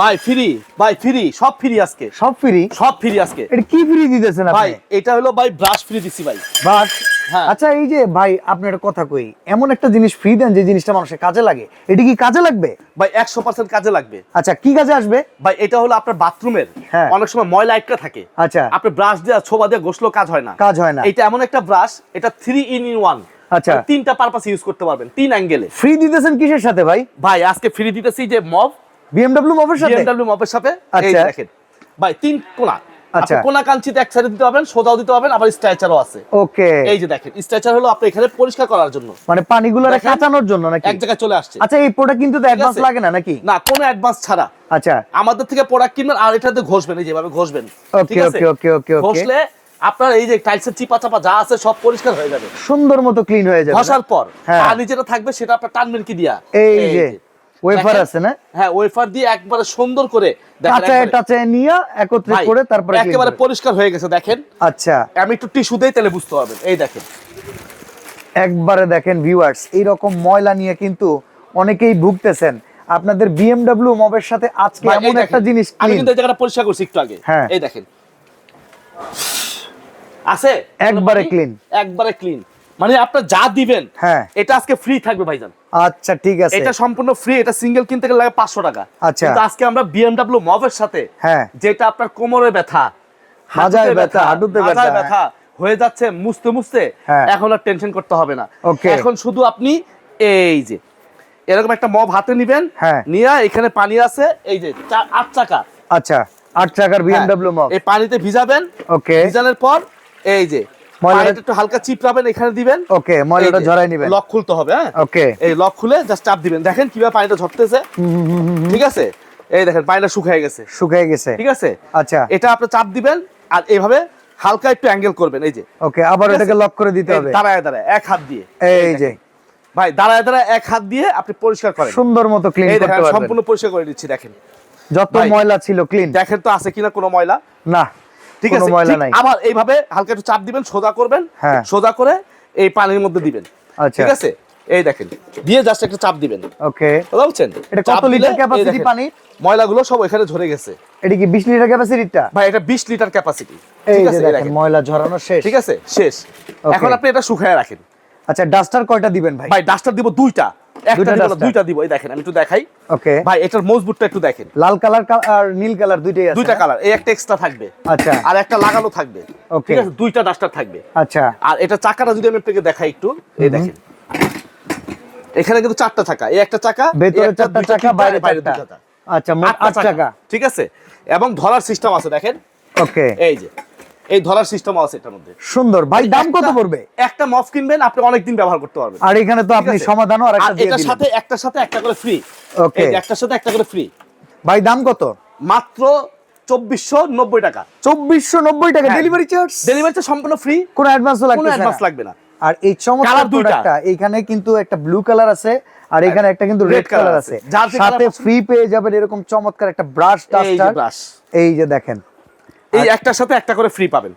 ভাই ফ্রি ভাই ফ্রি সব ফ্রি আজকে। সব ফ্রি সব ফ্রি আজকে। এটা কি ফ্রি দিতেছেন ভাই এটা হলো ভাই ব্রাশ ফ্রি দিছি ভাই। বাস হ্যাঁ। আচ্ছা এই যে ভাই আপনি একটা কথা কই। এমন একটা জিনিস ফ্রি দেন যে জিনিসটা মানুষের কাজে লাগে। এটা কি কাজে লাগবে? ভাই একশো পার্সেন্ট কাজে লাগবে। আচ্ছা কি কাজে আসবে? ভাই এটা হলো আপনার বাথরুমের হ্যাঁ। অনেক সময় ময়লা একটা থাকে। আচ্ছা। আপনি ব্রাশ দিয়ে ছোবা দিয়ে গোসলো কাজ হয় না। কাজ হয় না। এটা এমন একটা ব্রাশ এটা থ্রি ইন ইন ওয়ান আচ্ছা। তিনটা পারপাস ইউজ করতে পারবেন তিন অ্যাঙ্গেলে ফ্রি দিতেছেন কিসের সাথে ভাই? ভাই আজকে ফ্রি দিতেছি যে মব মফের সাথে মবের সাথে এই আচ্ছা। দেখেন। ভাই তিন কোনা। আচ্ছা। কোনা কাঞ্চিতে এক সাইডে দিতে পারবেন সোজাও দিতে পারবেন আবার স্ট্রেচারও আছে। ওকে। এই যে দেখেন স্ট্রেচার হলো আপনি এখানে পরিষ্কার করার জন্য। মানে পানিগুলো। কাঁচানোর জন্য নাকি? এক জায়গায় চলে আসছে। আচ্ছা এই প্রোডাক্ট কিন্তু তো অ্যাডভান্স লাগে না নাকি? না কোনো অ্যাডভান্স ছাড়া। আচ্ছা। আমাদের থেকে প্রোডাক্ট কিনবেন আর এটাতে ঘষবেন এই যেভাবে ঘষবেন। ঠিক আছে? okay, okay, okay. ঘষলে আপনার এই যে টাইলসের চিপা চাপা যা আছে সব পরিষ্কার হয়ে যাবে। সুন্দর মতো ক্লিন হয়ে যাবে ঘষার পর হ্যাঁ। আর যেটা থাকবে সেটা আপনার টানবেন কি দিয়া? এই যে। ওয়েফার আছে না? হ্যাঁ ওয়েফার দিয়ে একবারে সুন্দর করে কাঁচায় টাচায় নিয়ে একত্রে করে তারপরে একেবারে পরিষ্কার হয়ে গেছে দেখেন। আচ্ছা। আমি একটু টিস্যু দেই তাহলে বুঝতে পারবেন। এই দেখেন। একবারে দেখেন ভিউয়ার্স এইরকম ময়লা নিয়ে কিন্তু অনেকেই ভুগতেছেন। আপনাদের বিএমডব্লিউ মবের সাথে আজকে এমন একটা জিনিস আমি কিন্তু এই জায়গাটা পরিষ্কার করছি একটু আগে। হ্যাঁ। এই দেখেন। আছে? একবারে ক্লিন একবারে ক্লিন মানে আপনার যা দিবেন হ্যাঁ। এটা আজকে ফ্রি থাকবে ভাইজান আচ্ছা ঠিক আছে এটা সম্পূর্ণ ফ্রি এটা সিঙ্গেল কিনতে গেলে লাগে পাঁচশো টাকা আচ্ছা। কিন্তু আজকে আমরা বিএমডব্লিউ মভের সাথে হ্যাঁ। যেটা আপনার কোমরে ব্যথা মাজায় ব্যথা, হাঁটুতে ব্যথা, হয়ে যাচ্ছে মুছতে মুছতে হ্যাঁ। এখন আর টেনশন করতে হবে না. এখন শুধু আপনি এই যে এরকম একটা মব হাতে নিবেন হ্যাঁ। নিয়ে এখানে পানি আছে এই যে আট চাকা আচ্ছা আট টাকার বিএমডব্লিউ মব এই পানিতে ভিজাবেন ওকে ভিজানোর পর এই যে ময়লাটা- একটু হালকা চিপড়াবেন এখানে দিবেন। ওকে ময়লাটা ঝরাই নিবেন। লক খুলতে হবে হ্যাঁ? ওকে। এই লক খুলে জাস্ট চাপ দিবেন। দেখেন কীভাবে পানিটা ঝরতেছে। ঠিক আছে? এই দেখেন পানিটা শুকিয়ে গেছে। শুকিয়ে গেছে। ঠিক আছে? আচ্ছা। এটা আপনি চাপ দিবেন আর এইভাবে হালকা একটু অ্যাঙ্গেল করবেন এই যে। ওকে আবার এটাকে লক করে দিতে হবে। দাঁড়ায় দাঁড়ায় এক হাত দিয়ে। এই যে। ভাই দাঁড়ায় দাঁড়ায় এক হাত দিয়ে আপনি পরিষ্কার করেন। সুন্দর মতো ক্লিন করতে দেখেন পারবেন। সম্পূর্ণ পরিষ্কার করে দিচ্ছি দেখেন। যত ময়লা ছিল ক্লিন দেখেন তো আছে কিনা কোনো ময়লা? না। ঠিক আছে ময়লা নাই। আবার এইভাবে হালকা একটু চাপ দিবেন সোজা করবেন হ্যাঁ। সোজা করে এই পানির মধ্যে দিবেন। আচ্ছা। ঠিক আছে? এই দেখেন দিয়ে জাস্ট একটা চাপ দিবেন। ওকে। কথা বলছেন? এটা কত লিটার ক্যাপাসিটি পানি? ময়লাগুলো সব এখানে ঝরে গেছে। এটা কি 20 লিটার ক্যাপাসিটিটা ভাই এটা 20 লিটার ক্যাপাসিটি ঠিক আছে দেখেন। ময়লা ঝরানো শেষ। ঠিক আছে শেষ। এখন আপনি এটা শুকায় রাখেন। আচ্ছা ডাস্টার কয়টা দিবেন ভাই? ভাই ডাস্টার দিব দুইটা। একটা দুইটা দিব দুইটা দিব এই দেখেন আমি একটু দেখাই। ওকে। ভাই এটার মজবুতটা একটু দেখেন। লাল কালার আর নীল কালার দুইটাই আছে দুইটা কালার এই একটা এক্সট্রা থাকবে। আচ্ছা। আর একটা লাগানো থাকবে। Okay. ঠিক আছে? দুইটা ডাস্টার থাকবে। আচ্ছা। আর এটা চাকাটা যদি আমি আপনাকে দেখাই একটু এই দেখেন। এখানে কিন্তু চারটা চাকা এই একটা চাকা ভেতরে চারটা চাকা বাইরে বাইরে। আচ্ছা মোট আট চাকা ঠিক আছে? এবং ধরার সিস্টেম আছে দেখেন। ওকে। এই যে। এই ধরার সিস্টেম আছে এটার মধ্যে। সুন্দর। ভাই দাম কত পড়বে? একটা মফ কিনবেন আপনি অনেকদিন ব্যবহার করতে পারবেন। আর এখানে তো আপনি? সমাধানও আর একটা দিয়ে দিলেন। সাথে একটার সাথে একটা করে ফ্রি. এই একটার সাথে একটা করে ফ্রি ভাই দাম কত? মাত্র চব্বিশশো নব্বই টাকা। চব্বিশশো নব্বই টাকা হ্যাঁ। ডেলিভারি চার্জ সম্পূর্ণ ফ্রি কোনো অ্যাডভান্স কোনো লাগবে অ্যাডভান্স লাগবে না। আর এই চমৎকার দুইটা। এইখানে কিন্তু একটা ব্লু কালার আছে আর এখানে একটা কিন্তু রেড কালার আছে। সাথে ফ্রি পেয়ে যাবেন এরকম চমৎকার একটা ব্রাশ ডাস্টার এই যে দেখেন। এই একটার সাথে একটা করে ফ্রি পাবেন।